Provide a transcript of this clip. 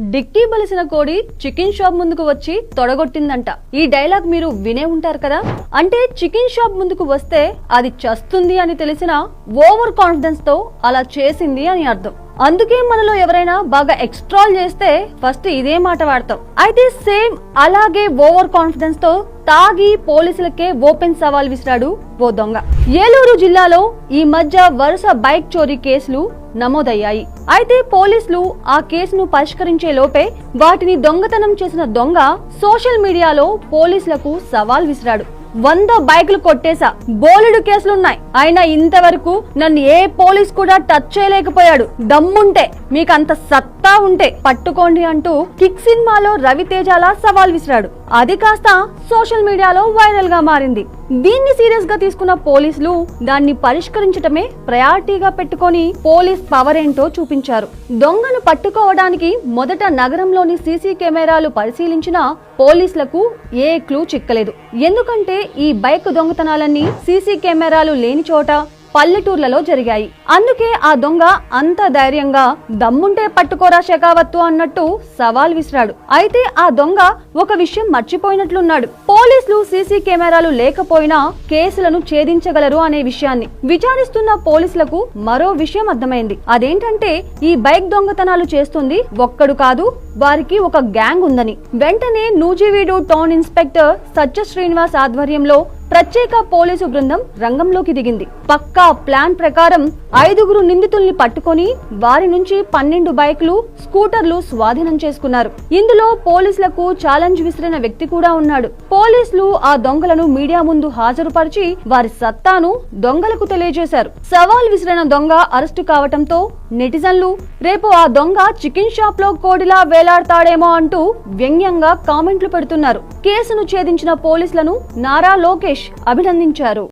Dicky బలిసిన కోడి chicken shop ముందుకు వచ్చి తొడగొట్టిందంట. ఈ డైలాగ్ మీరు వినే ఉంటారు కదా? అంటే చికెన్ షాప్ ముందుకు వస్తే అది చస్తుంది అని తెలిసిన ఓవర్ కాన్ఫిడెన్స్తో అలా చేసింది అని అర్థం. అందుకే మనలో ఎవరైనా బాగా ఎక్స్ట్రాల్ చేస్తే ఫస్ట్ ఇదే మాట వాడతాం. అయితే సేమ్ అలాగే ఓవర్ కాన్ఫిడెన్స్తో తాగి పోలీసులకే ఓపెన్ సవాల్ విసిరాడు ఓ దొంగ. ఏలూరు జిల్లాలో ఈ మధ్య వరుస బైక్ చోరీ కేసులు నమోదయ్యాయి. అయితే పోలీసులు ఆ కేసును పరిష్కరించే లోపే వాటిని దొంగతనం చేసిన దొంగ సోషల్ మీడియాలో పోలీసులకు సవాల్ విసిరాడు. వంద బైకులు కొట్టేశా. బోలెడు కేసులున్నాయి. అయినా ఇంతవరకు నన్ను ఏ పోలీస్ కూడా టచ్ చేయలేకపోయాడు. దమ్ముంటే. మీకు అంత సత్తా ఉంటే పట్టుకోండి అంటూ కిక్ సినిమాలో రవితేజాల సవాల్ విసిరాడు. అది కాస్త సోషల్ మీడియాలో వైరల్గా మారింది. దీన్ని సీరియస్గా తీసుకున్న పోలీసులు దాన్ని పరిష్కరించటమే ప్రయారిటీగా పెట్టుకొని పోలీస్ పవర్ ఏంటో చూపించారు. దొంగను పట్టుకోవడానికి మొదట నగరంలోని సీసీ కెమెరాలు పరిశీలించిన పోలీసులకు ఏ క్లూ చిక్కలేదు. ఎందుకంటే ఈ బైక్ దొంగతనాలన్నీ సీసీ కెమెరాలు లేని చోట పల్లెటూర్లలో జరిగాయి. అందుకే ఆ దొంగ అంత ధైర్యంగా దమ్ముంటే పట్టుకోరా శకావత్తు అన్నట్టు సవాల్ విసిరాడు. అయితే ఆ దొంగ ఒక విషయం మర్చిపోయినట్లున్నాడు. పోలీసులు సీసీ కెమెరాలు లేకపోయినా కేసులను ఛేదించగలరు అనే విషయాన్ని. విచారిస్తున్న పోలీసులకు మరో విషయం అర్థమైంది. అదేంటంటే ఈ బైక్ దొంగతనాలు చేస్తుంది ఒక్కడు కాదు వారికి ఒక గ్యాంగ్ ఉందని. వెంటనే నూజివీడు టౌన్ ఇన్స్పెక్టర్ సత్య శ్రీనివాస్ ఆధ్వర్యంలో ప్రత్యేక పోలీసు బృందం రంగంలోకి దిగింది. పక్కా ప్లాన్ ప్రకారం ఐదుగురు నిందితుల్ని పట్టుకొని వారి నుంచి పన్నెండు బైకులు స్కూటర్లు స్వాధీనం చేసుకున్నారు. ఇందులో పోలీసులకు ఛాలెంజ్ విసిరిన వ్యక్తి కూడా ఉన్నాడు. పోలీసులు ఆ దొంగలను మీడియా ముందు హాజరుపరిచి వారి సత్తాను దొంగలకు తెలియజేశారు. సవాల్ విసిరిన దొంగ అరెస్టు కావటంతో నెటిజన్లు రేపు ఆ దొంగ చికెన్ షాప్లో కోడిలా వేలాడతాడేమో అంటూ వ్యంగ్యంగా కామెంట్లు పెడుతున్నారు. కేసును ఛేదించిన పోలీసులను నారా లోకేష్ లోకేష్ అభినందించారు.